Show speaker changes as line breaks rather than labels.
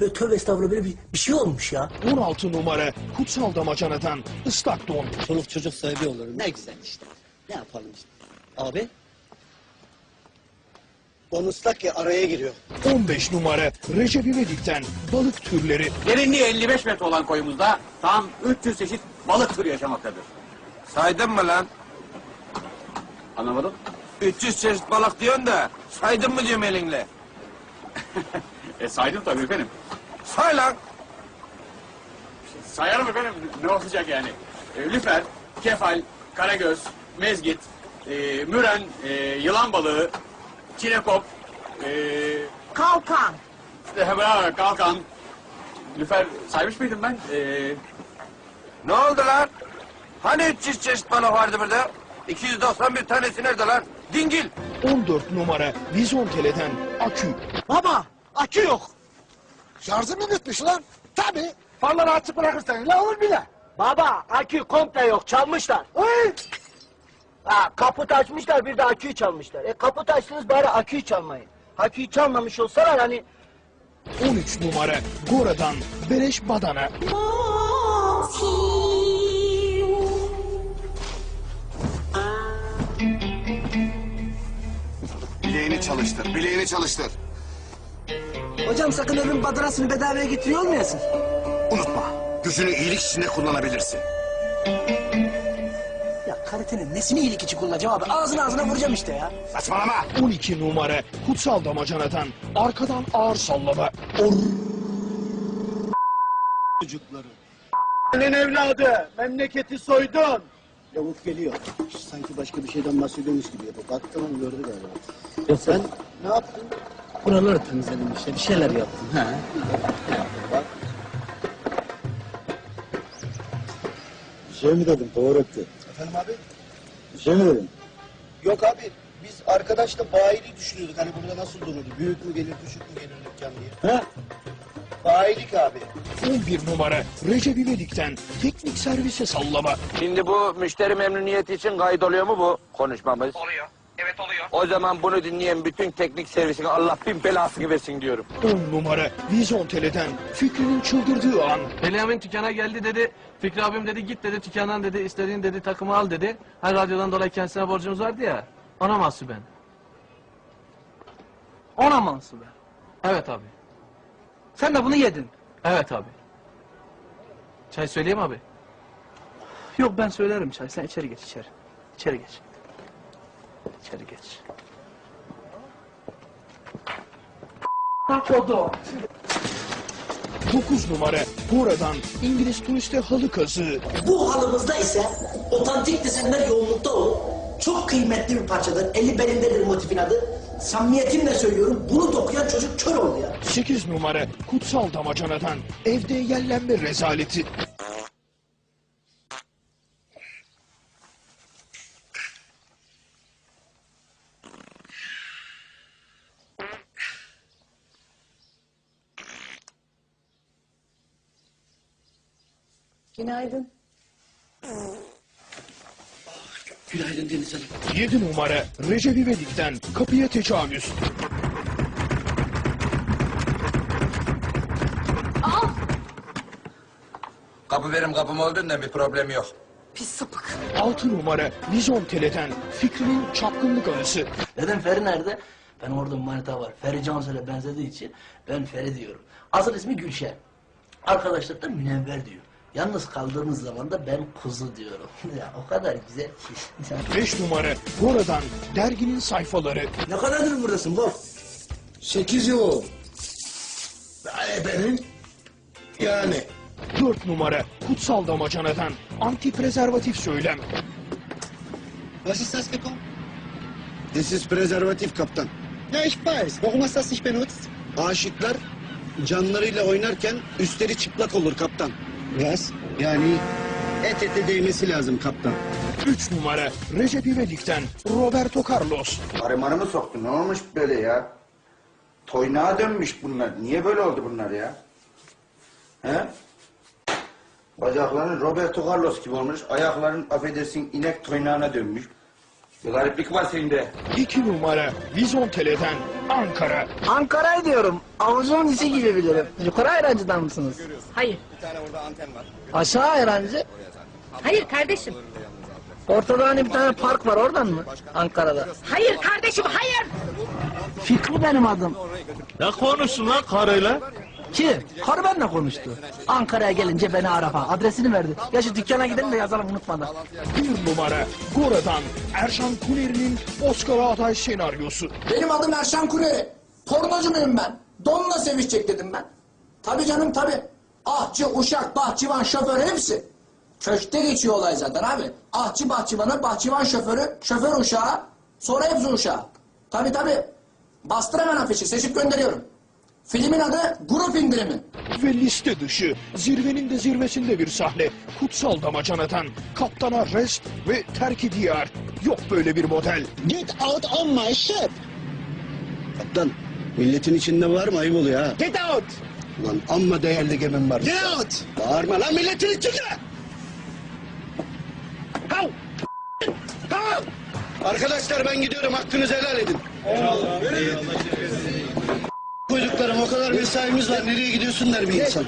Böyle tövbe estağfurullah böyle bir, bir şey olmuş ya.
16 numara kutsal damacanadan ıslak don.
Çoluk çocuk sahibi olurum. Ne güzel işte. Ne yapalım işte. Abi. Don ıslak ya araya giriyor.
15 numara Recep İvedik'ten balık türleri.
Derinliği 55 metre olan koyumuzda tam 300 çeşit balık türü yaşamaktadır.
Saydın mı lan?
Anlamadım.
300 çeşit balık diyorsun da saydın mı diyorum elinle.
E saydım tabii efendim.
Say lan.
Sayarım efendim ne olacak yani. E, lüfer, kefal, karagöz, mezgit, e, müren, e, yılan balığı, çinekop, e,
Kalkan.
işte, bravo, kalkan. Lüfer saymış mıydım ben? E,
Ne oldu lan? Hani 300 çeşit balık vardı burada? 291 tanesi nerede lan? Dingil.
14 numara Vizontele'den akü.
Baba akü yok.
Şarjı mı bitmiş lan? Tabii. Farları açık bırakırsan la olur bile.
Baba akü komple yok çalmışlar.
Oy!
Ha, kaput açmışlar bir de aküyü çalmışlar. E kaput açtınız bari aküyü çalmayın. Aküyü çalmamış olsalar hani
13 numara Gora'dan Bereş Badana.
Bileğini çalıştır, bileğini çalıştır.
hocam sakın evin badanasını bedavaya getiriyor olmayasın.
Unutma, gücünü iyilik içinde kullanabilirsin.
Ya karitenin nesini iyilik için kullanacağım abi? Ağzına ağzına vuracağım işte ya.
Saçmalama!
12 numara kutsal damacanadan arkadan ağır sallama.
Çocukları. Senin evladı memleketi soydun. Lavuk geliyor. Sanki başka bir şeyden bahsediyormuş gibi yapıyor. Baktım onu gördü galiba. Ya sen ne yaptın? Buraları temizledim işte. Bir şeyler yaptım. Ha. Bak.
Bir şey mi dedim Pavarotti?
Efendim abi?
Bir şey mi dedim?
Yok abi. Biz arkadaşla bayiliği düşünüyorduk. Hani burada nasıl dururdu? Büyük mü gelir, küçük mü gelir dükkan diye.
He?
Bayilik abi.
11 numara Recep İvedik'ten teknik servise sallama.
Şimdi bu müşteri memnuniyeti için kayıt oluyor mu bu konuşmamız? Oluyor. Evet oluyor. O zaman bunu dinleyen bütün teknik servisine Allah bin belasını versin diyorum.
10 numara Vizontele'den Fikri'nin çıldırdığı an.
Beliamin dükkana geldi dedi. Fikri abim dedi git dedi dükkandan dedi istediğin dedi takımı al dedi. Her radyodan dolayı kendisine borcumuz vardı ya. Ona mahsuben.
Ona mansuben.
Evet abi.
Sen de bunu yedin.
Evet abi. Çay söyleyeyim abi.
Yok ben söylerim çay. Sen içeri geç içeri. İçeri geç. İçeri geç. Kodu.
9 numara Gora'dan İngiliz turiste halı kazığı.
Bu halımızda ise otantik desenler yoğunlukta olup çok kıymetli bir parçadır. Eli belindedir motifin adı. Samimiyetimle söylüyorum bunu dokuyan çocuk kör oldu ya.
8 numara Kutsal Damacanadan evde yellenme rezaleti.
Günaydın.
Günaydın Deniz Hanım.
7 numara Recep İvedik'ten kapıya tecavüz.
Kapı benim kapım olduğundan bir problem yok.
Pis sapık.
6 numara Vizontele'den Fikri'nin çapkınlık anısı.
Dedim Feri nerede? Ben orada manita var. Feri Cansel'e benzediği için ben Feri diyorum. Asıl ismi Gülşen. Arkadaşlar da Münevver diyor. Yalnız kaldığımız zaman da ben kuzu diyorum. ya o kadar güzel ki.
5 numara Gora'dan derginin sayfaları.
ne kadardır buradasın bu?
Sekiz yıl oldu. Benim yani
4 numara Kutsal Damacanadan antiprezervatif söylem.
Was ist das gekommen?
This is prezervatif kaptan.
Ja ich weiß. Warum hast du das nicht benutzt?
Aşıklar canlarıyla oynarken üstleri çıplak olur kaptan.
Was?
Yani et ete değmesi lazım kaptan.
3 numara Recep İvedik'ten Roberto Carlos.
Arımanı mı soktun? Ne olmuş böyle ya? Toynağa dönmüş bunlar. Niye böyle oldu bunlar ya? He? Bacakların Roberto Carlos gibi olmuş. Ayakların affedersin inek toynağına dönmüş.
Bir gariplik var senin de.
2 numara Vizontele'den Ankara.
Ankara'yı diyorum. Avucumun içi gibi bilirim. Yukarı ayrancıdan mısınız?
Hayır.
Aşağı ayrancı.
Hayır kardeşim.
Ortada hani bir tane park var oradan mı? Ankara'da.
Hayır kardeşim hayır.
Fikri benim adım.
Ne konuşsun lan karıyla?
Kim? Karı benimle konuştu. Ankara'ya gelince beni ara falan. Adresini verdi. Ya şu dükkana gidelim de yazalım unutmadan.
1 numara Gora'dan Erşan Kuneri'nin Oscar'a aday senaryosu.
Benim adım Erşan Kuneri. Pornocu muyum ben? Donla sevişecek dedim ben. Tabii canım tabii. Ahçı, uşak, bahçıvan, şoför hepsi. Köşkte geçiyor olay zaten abi. Ahçı bahçıvanı, bahçıvan şoförü, şoför uşağı, sonra hepsi uşağı. Tabii tabii. Bastır hemen afişi, seçip gönderiyorum. Filmin adı Grup İndirimi.
Ve liste dışı zirvenin de zirvesinde bir sahne. Kutsal damacanadan kaptana rest ve terki diyar. Yok böyle bir model.
Get out on my ship. Kaptan, milletin içinde var mı? Ayıp oluyor ha.
Get out!
Lan amma değerli gemim var.
Get out!
Bağırma lan milletin içinde! Hav! Hav! Arkadaşlar ben gidiyorum hakkınızı helal edin. Eyvallah. Çocuklarım o kadar mesaimiz var nereye gidiyorsun der bir insan.